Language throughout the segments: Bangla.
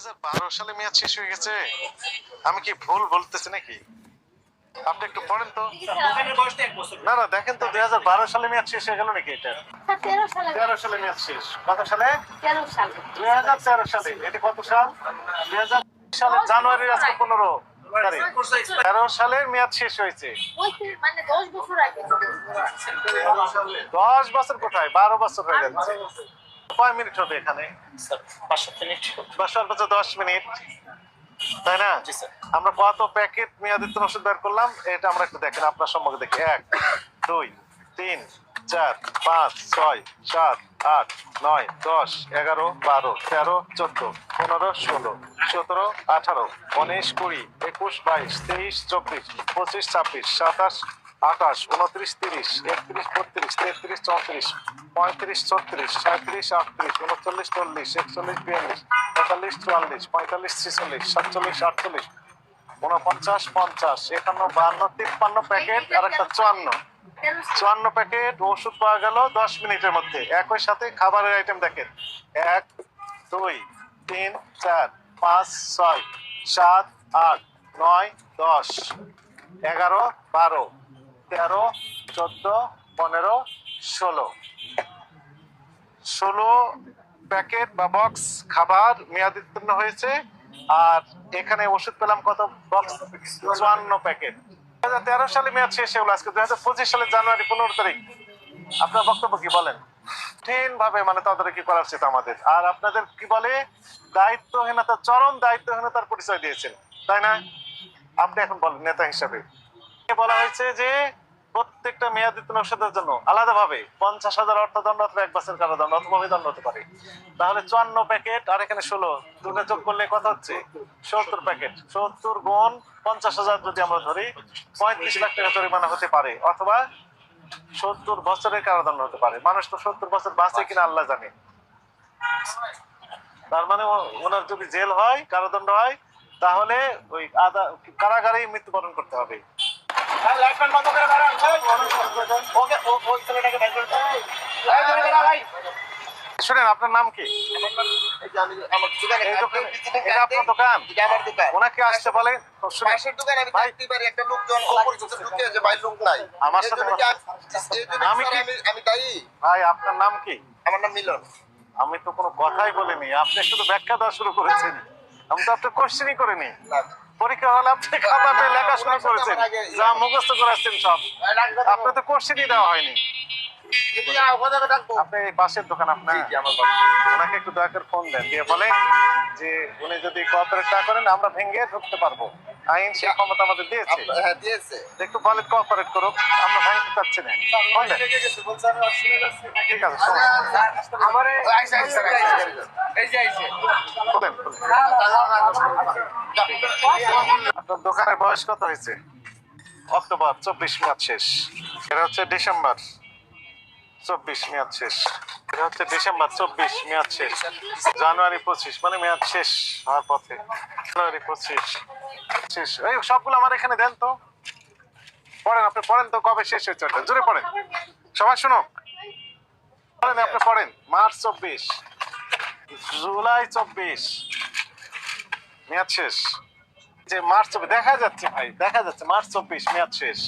হাজার বারো সালে মেয়াদ শেষ হয়ে গেছে। আমি কি ভুল বলতেছি নাকি? আপনি একটু পড়েন তো। না না দেখেন তো দুই হাজার বারো সালে মেয়াদ শেষ হয়ে গেল নাকি এটা? তেরো সালে। সালে মেয়াদ শেষ। কত সালে? সালে। দুই হাজার তেরো সালে। এটা কত সাল? দুই হাজার সালের জানুয়ারির আজকে পনেরো তারিখ। তেরো সালের মেয়াদ শেষ হয়েছে। মানে দশ বছর দশ বছর কোথায়? বারো বছর হয়ে যাচ্ছে কয় মিনিট হবে এখানে? পাঁচশো মিনিট। বা দশ মিনিট। তাই না? আমরা কত প্যাকেট মেয়াদিত্ব ওষুধ বের করলাম? এটা আমরা একটু দেখেন আপনার সম্মুখে দেখি। এক দুই তিন চার পাঁচ ছয় সাত আট নয় দশ এগারো বারো তেরো চোদ্দ পনেরো ষোলো সতেরো আঠারো উনিশ কুড়ি একুশ বাইশ তেইশ চব্বিশ পঁচিশ ছাব্বিশ সাতাশ আঠাশ উনত্রিশ তিরিশ একত্রিশ বত্রিশ তেত্রিশ চৌত্রিশ পঁয়ত্রিশ, ছত্রিশ, সাঁত্রিশ, আটত্রিশ, উনচল্লিশ, চল্লিশ, একচল্লিশ, বিয়াল্লিশ তেতাল্লিশ চুয়াল্লিশ, পঁয়তাল্লিশ ছেচল্লিশ সাতচল্লিশ, আটচল্লিশ উনপঞ্চাশ পঞ্চাশ, একান্ন, বান্ন, তিপ্পান্ন প্যাকেট আর একটা চুয়ান্ন। চুয়ান্ন প্যাকেট ওষুধ পাওয়া গেল দশ মিনিটের মধ্যে। একই সাথে খাবারের আইটেম দেখেন। এক, দুই, তিন, চার, পাঁচ, ছয়, সাত, আট, নয়, দশ, এগারো, বারো, তেরো, চোদ্দ পনেরো, ষোলো। ষোলো প্যাকেট বা বক্স খাবার মেয়াদোত্তীর্ণ হয়েছে, আর এখানে ওষুধ পেলাম কত? বক্স চুয়ান্ন প্যাকেট। দু হাজার তেরো সালে মেয়াদ শেষ আজকে দু হাজার পঁচিশ জানুয়ারি পনেরো তারিখ। আপনার বক্তব্য কি বলেন? কঠিন ভাবে মানে তদারকি করা উচিত আমাদের। আর আপনাদের কি বলে? দায়িত্বহীনতা, চরম দায়িত্বহীনতার পরিচয় দিয়েছেন, তাই না? আপনি এখন বলেন, নেতা হিসাবে। বলা হয়েছে যে প্রত্যেকটা মেয়াদিত ঔষধের জন্য আলাদাভাবে পঞ্চাশ হাজার অর্থদণ্ড অথবা এক বছর কারাদণ্ড অথবা অভিদণ্ড হতে পারে। তাহলে চুয়ান্ন প্যাকেট, আর এখানে ষোলো। দুটো যোগ করলে কত হচ্ছে? সত্তর প্যাকেট। সত্তর গুণ পঞ্চাশ হাজার যদি আমরা ধরি, পঁয়ত্রিশ লাখ টাকা জরিমানা হতে পারে অথবা সত্তর বছরের কারাদণ্ড হতে পারে। মানুষ তো সত্তর বছর বাঁচে কিনা আল্লাহ জানে। তার মানে ওনার যদি জেল হয়, কারাদণ্ড হয়, তাহলে ওই আদা কারাগারেই মৃত্যুবরণ করতে হবে। লাইট বন্ধ করে দাঁড়ান। ওকে ওই ছেলেটাকে বের করে দাও। এই ধরে দাঁড়া ভাই শুনেন আপনার নাম কি? আমি আমার আপনার দোকান? ওনাকে আসতে সাথে আমি- দায়ী? ভাই আপনার নাম কি? আমার নাম মিলন। আমি তো কোনো কথাই বলিনি। আপনি শুধু ব্যাখ্যা দেওয়া শুরু করেছেন। আমি তো আপনার কোশ্চেনই করিনি। না। পরীক্ষা হলে আপনি খাতাতে লেখা শুরু করেছেন। যা মুখস্থ করেছেন সব। আপনার তো কোশ্চেনই দেওয়া হয়নি। আপনি পাশের দোকান আপনার। ওনাকে একটু দয়া করে ফোন দেন দিয়ে বলেন যে উনি যদি কোঅপারেট না করেন আমরা ভেঙে ঢুকতে পারব। আইন সেই ক্ষমতা আমাদের দিয়েছে। হ্যাঁ দিয়েছে। একটু বলেন কোঅপারেট করুক আমরা ভাঙতে চাচ্ছি না। ফোন দেন। ঠিক আছে শোনো। আমারে আইসা আইসা এই যে আইসে খোলেন, খোলেন। আপনার দোকানের বয়স কত হয়েছে? অক্টোবর চব্বিশ মেয়াদ শেষ। এটা হচ্ছে ডিসেম্বর। চব্বিশ, মেয়াদ শেষ। এটা হচ্ছে ডিসেম্বর, চব্বিশ, মেয়াদ শেষ। জানুয়ারি পঁচিশ মানে মেয়াদ শেষ হওয়ার পথে। জানুয়ারি পঁচিশ, শেষ। এই সবগুলো আমার এখানে দেন তো। পড়েন, আপনি পড়েন তো কবে শেষ হয়েছে ওটা? জোরে পড়েন। সবাই শুনো পড়েন, আপনি পড়েন। মার্চ চব্বিশ, জুলাই চব্বিশ, মেয়াদ শেষ। যে মার্চ চব্বিশ, দেখা যাচ্ছে ভাই, দেখা যাচ্ছে মার্চ চব্বিশ, মেয়াদ শেষ।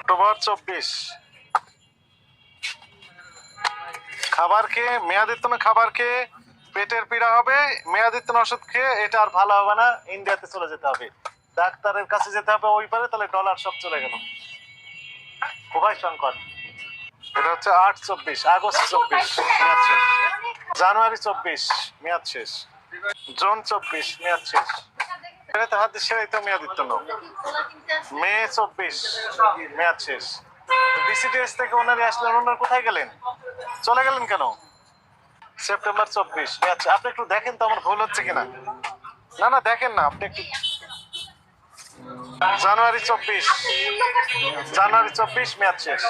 অক্টোবর চব্বিশ খাবার খেয়ে মেয়াদিত্তন খাবার খেয়ে পেটের পীড়া হবে মেয়াদিত্তন ওষুধ খেয়ে এটা আর ভালো হবে না, ইন্ডিয়াতে চলে যেতে হবে। ডাক্তারের কাছে যেতে হবে ওই পারে, তাহলে ডলার সব চলে গেল। উভয় সংকট। এটা হচ্ছে আট চব্বিশ, আগস্ট চব্বিশ, মেয়াদ শেষ। জানুয়ারি চব্বিশ, মেয়াদ শেষ। জুন চব্বিশ, মেয়াদ শেষ। এটা তো হাত সেরাই তো মেয়াদিত্য না মে চব্বিশ, মেয়াদ শেষ। বিসিডিএস থেকে ওনারা আসলেন, ওনারা কোথায় গেলেন? চলে গেলেন কেন? সেপ্টেম্বর চব্বিশ। শেষ। আপনি একটু দেখেন তো আমার ভুল হচ্ছে কিনা। না না, দেখেন না, আপনি একটু জানুয়ারি চব্বিশ। জানুয়ারি চব্বিশ, মেয়াদ শেষ।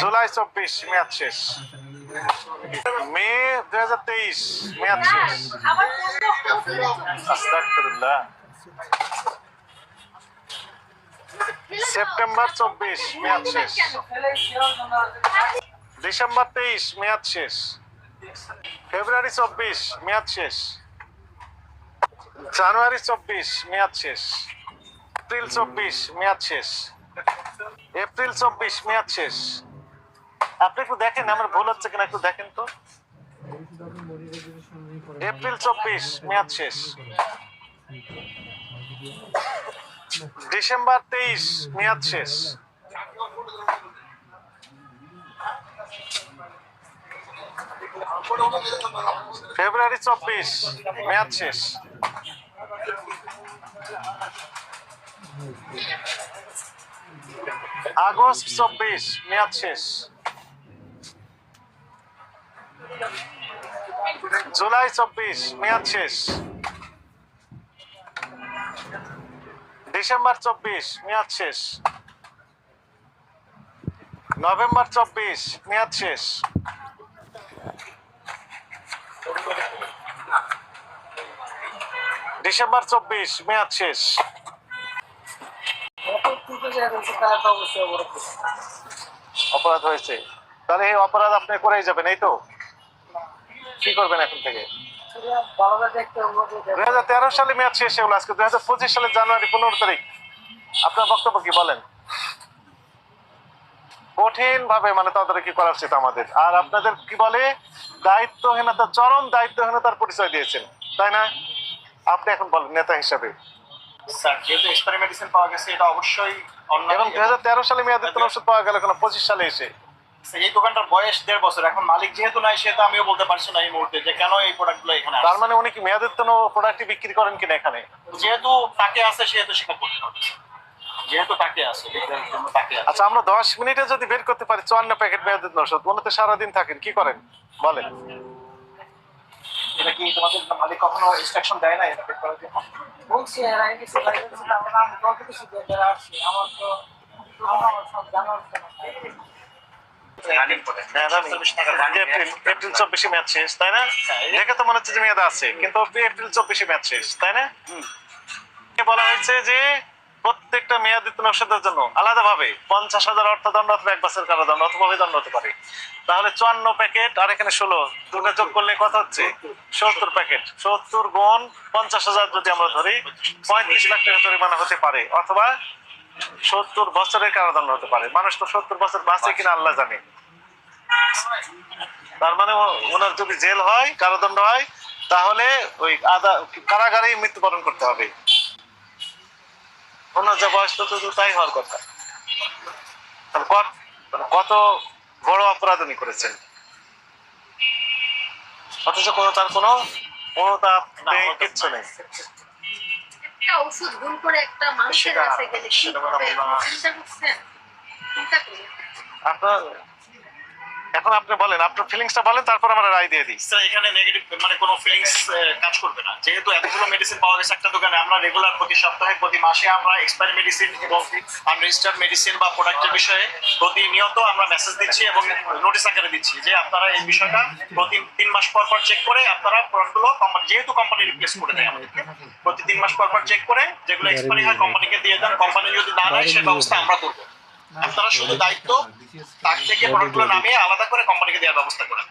জুলাই চব্বিশ, মেয়াদ শেষ। মে দুই হাজার তেইশ, মেয়াদ শেষ। পনেরো সেপ্টেম্বর চব্বিশ, মেয়াদ শেষ। ডিসেম্বর তেইশ, মেয়াদ শেষ। ফেব্রুয়ারি চব্বিশ, মেয়াদ শেষ। জানুয়ারি চব্বিশ, মেয়াদ শেষ। এপ্রিল চব্বিশ, মেয়াদ শেষ। এপ্রিল চব্বিশ, মেয়াদ শেষ। আপনি একটু দেখেন, আমার ভুল হচ্ছে কিনা একটু দেখেন তো। এপ্রিল চব্বিশ, মেয়াদ শেষ। ডিসেম্বর তেইশ, মেয়াদ শেষ। ফেব্রুয়ারি চব্বিশ, মেয়াদ শেষ। আগস্ট চব্বিশ, মেয়াদ শেষ। জুলাই চব্বিশ, মেয়াদ শেষ। ডিসেম্বর চব্বিশ, মেয়াদ শেষ। নভেম্বর চব্বিশ, মেয়াদ শেষ। ডিসেম্বর চব্বিশ, মেয়াদ শেষ। অপরাধ হয়েছে। তাহলে এই অপরাধ আপনি করেই যাবেন, এই তো? কি করবেন এখন থেকে? দুই হাজার তেরো সালে মেয়াদ শেষ হলো আজকে দুই হাজার পঁচিশ সালের জানুয়ারি পনেরো তারিখ। আপনার বক্তব্য কি বলেন? কঠিন ভাবে মানে তদারকি করা উচিত আমাদের। আর আপনাদের কি বলে? দায়িত্বহীনতা চরম দায়িত্বহীনতার পরিচয় দিয়েছেন তাই না? আপনি এখন বলেন নেতা হিসাবে। স্যার যেহেতু এক্সপায়ারি মেডিসিন পাওয়া গেছে এটা অবশ্যই এবং দুই হাজার তেরো সালে মেয়াদিত্ব ওষুধ পাওয়া গেল কেন পঁচিশ সালে এসে। এই দোকানটার বয়স দেড় বছর। এখন মালিক যেহেতু নাই সেহেতু আমিও বলতে পারছি না এই মুহূর্তে যে কেন এই প্রোডাক্টগুলো এখানে তার মানে উনি কি বিক্রি করেন কিনা এখানে? যেহেতু তাকে আছে সেহেতু সেটা করতে হবে। যেহেতু তাকে আছে আচ্ছা আমরা দশ মিনিটে যদি বের করতে পারি চুয়ান্ন প্যাকেট মেয়াদিত্ব ওষুধ উনি তো সারাদিন থাকেন কি করেন? বলেন। এটা কি তোমাদের মালিক কখনো ইনস্ট্রাকশন দেয় না এটা বের করার জন্য? বলছি আর আমি কিছু বাইরে আমরা আমি গল্প কিছু দিয়ে আসছি আমার তো আমার সব জানা হচ্ছে না রানিং করে রানি। চব্বিশ টাকা running এপ্রিল চব্বিশে ম্যাচ শেষ তাই না? হ্যাঁ, দেখে তো মনে হচ্ছে যে মেয়াদ আছে কিন্তু এপ্রিল চব্বিশে ম্যাচ শেষ তাই না? বলা হয়েছে যে প্রত্যেকটা মেয়াদিত্ব ওষুধের জন্য। আলাদাভাবে পঞ্চাশ হাজার অর্থদণ্ড অথবা এক বছর কারাদণ্ড অথবা অভিদণ্ড হতে পারে। তাহলে চুয়ান্ন প্যাকেট আর এখানে ষোলো। দুটো যোগ করলে কত হচ্ছে? সত্তর প্যাকেট। সত্তর গুণ পঞ্চাশ হাজার যদি আমরা ধরি, পঁয়ত্রিশ লাখ টাকা জরিমানা হতে পারে অথবা সত্তর বছরের কারাদণ্ড হতে পারে। মানুষ তো সত্তর বছর বাঁচে কিনা আল্লাহ জানে। তার মানে ওনার যদি জেল হয়, কারাদণ্ড হয়, তাহলে ওই আদা কারাগারেই মৃত্যুবরণ করতে হবে। ওনার যা বয়স তো তাই হওয়ার কথা। কত কত বড় অপরাধ উনি করেছেন? অথচ কোনো তার কোনো অনুতাপ নেই কিচ্ছু নেই। ওষুধ ভুল করে একটা মানুষের কাছে গেলে কি হবে? চিন্তা করছেন? চিন্তা করুন। আপনার এখন আপনি বলেন, আপনার ফিলিংসটা বলেন, তারপর আমরা রায় দিয়ে দিই। স্যার, এখানে নেগেটিভ মানে কোনো ফিলিংস কাজ করবে না। যেহেতু এতগুলো মেডিসিন পাওয়া গেছে একটা দোকানে, আমরা রেগুলার প্রতি সপ্তাহে, প্রতি মাসে আমরা এক্সপায়ারি মেডিসিন এবং আনরেজিস্টার্ড মেডিসিন বা প্রোডাক্টের বিষয়ে প্রতিনিয়ত আমরা মেসেজ দিচ্ছি এবং নোটিস আকারে দিচ্ছি যে আপনারা এই বিষয়টা প্রতি তিন মাস পর পর চেক করে আপনারা প্রোডাক্টগুলো যেহেতু কোম্পানি রিপ্লেস করে দেয় আমাদেরকে, প্রতি তিন মাস পর পর চেক করে যেগুলো এক্সপায়ারি হয় কোম্পানিকে দিয়ে দেন। কোম্পানি যদি না নেয় সেই ব্যবস্থা আমরা করব। আপনারা শুধু দায়িত্ব তার থেকে প্রোডাক্টগুলো নামিয়ে আলাদা করে কোম্পানিকে দেওয়ার ব্যবস্থা করেন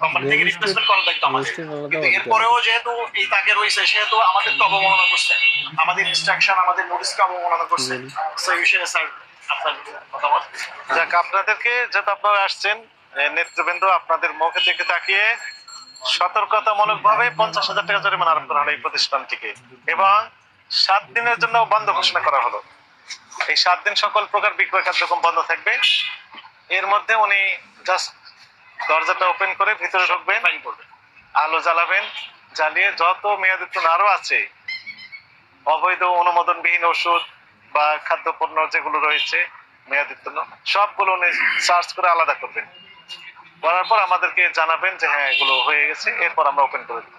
কোম্পানি থেকে রিপ্লেসমেন্ট করার দায়িত্ব আমাদের। কিন্তু এরপরেও যেহেতু এই তাকে রয়েছে সেহেতু আমাদের তো অবমাননা করছে। আমাদের ইনস্ট্রাকশন আমাদের নোটিশকে অবমাননা করছে। সেই বিষয়ে স্যার আপনার মতামত? যাক আপনাদেরকে যেহেতু আপনারা আসছেন নেতৃবৃন্দ আপনাদের মুখে দিকে তাকিয়ে সতর্কতামূলক ভাবে পঞ্চাশ হাজার টাকা জরিমানা আরোপ করা হলো এই প্রতিষ্ঠানটিকে। এবং সাত দিনের জন্য বন্ধ ঘোষণা করা হলো। এই সাত দিন সকল প্রকার বিক্রয় কার্যক্রম বন্ধ থাকবে। এর মধ্যে উনি জাস্ট দরজাটা ওপেন করে ভিতরে ঢুকবেন আলো জ্বালাবেন জ্বালিয়ে যত মেয়াদিত্ব আরও আছে অবৈধ অনুমোদনবিহীন ওষুধ বা খাদ্যপণ্য যেগুলো রয়েছে মেয়াদিত্ব সবগুলো উনি সার্চ করে আলাদা করবেন। করার পর আমাদেরকে জানাবেন যে হ্যাঁ এগুলো হয়ে গেছে এরপর আমরা ওপেন করে দেবো।